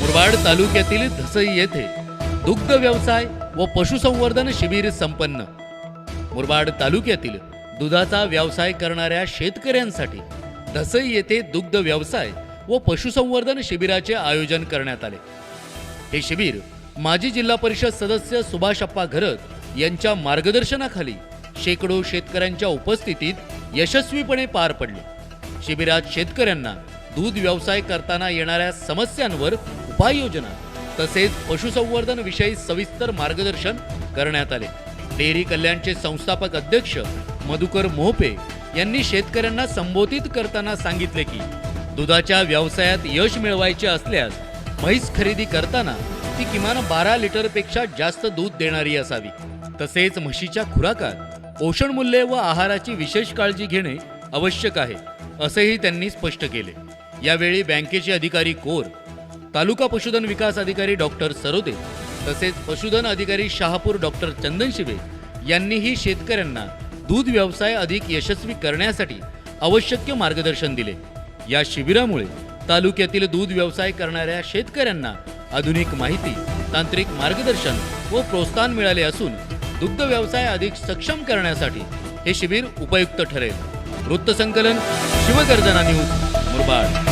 मुरबाड तालुक्यातील धसई येथे दुग्ध व्यवसाय व पशुसंवर्धन शिबिर संपन्न. मुरबाड तालुक्यातील दुधाचा व्यवसाय करणाऱ्या शेतकऱ्यांसाठी धसई येथे दुग्ध व्यवसाय व पशुसंवर्धन शिबिराचे आयोजन करण्यात आले. हे शिबिर माजी जिल्हा परिषद सदस्य सुभाष अप्पा घरत यांच्या मार्गदर्शनाखाली शेकडो शेतकऱ्यांच्या उपस्थितीत यशस्वीपणे पार पडले. शिबिरात शेतकऱ्यांना दूध व्यवसाय करताना येणाऱ्या समस्यांवर उपाययोजना तसेच पशुसंवर्धन विषयी सविस्तर मार्गदर्शन करण्यात आले. डेअरी कल्याणचे संस्थापक अध्यक्ष मधुकर मोहपे यांनी शेतकऱ्यांना संबोधित करताना सांगितले की दुधाच्या व्यवसायात यश मिळवायचे असल्यास म्हैस खरेदी करताना ती किमान बारा लिटरपेक्षा जास्त दूध देणारी असावी. तसेच म्हशीच्या खुराकात पोषणमूल्ये व आहाराची विशेष काळजी घेणे आवश्यक आहे असेही त्यांनी स्पष्ट केले. यावेळी बँकेचे अधिकारी कोर तालुका पशुधन विकास अधिकारी डॉक्टर सरोदे तसेच पशुधन अधिकारी शहापूर डॉक्टर चंदन शिवे यांनीही शेतकऱ्यांना दूध व्यवसाय अधिक यशस्वी करण्यासाठी आवश्यक मार्गदर्शन दिले. या शिबिरामुळे तालुक्यातील दूध व्यवसाय करणाऱ्या शेतकऱ्यांना आधुनिक माहिती तांत्रिक मार्गदर्शन व प्रोत्साहन मिळाले असून दुग्ध व्यवसाय अधिक सक्षम करण्यासाठी हे शिबिर उपयुक्त ठरेल. वृत्तसंकलन शिवगर्जना न्यूज मुरबाड.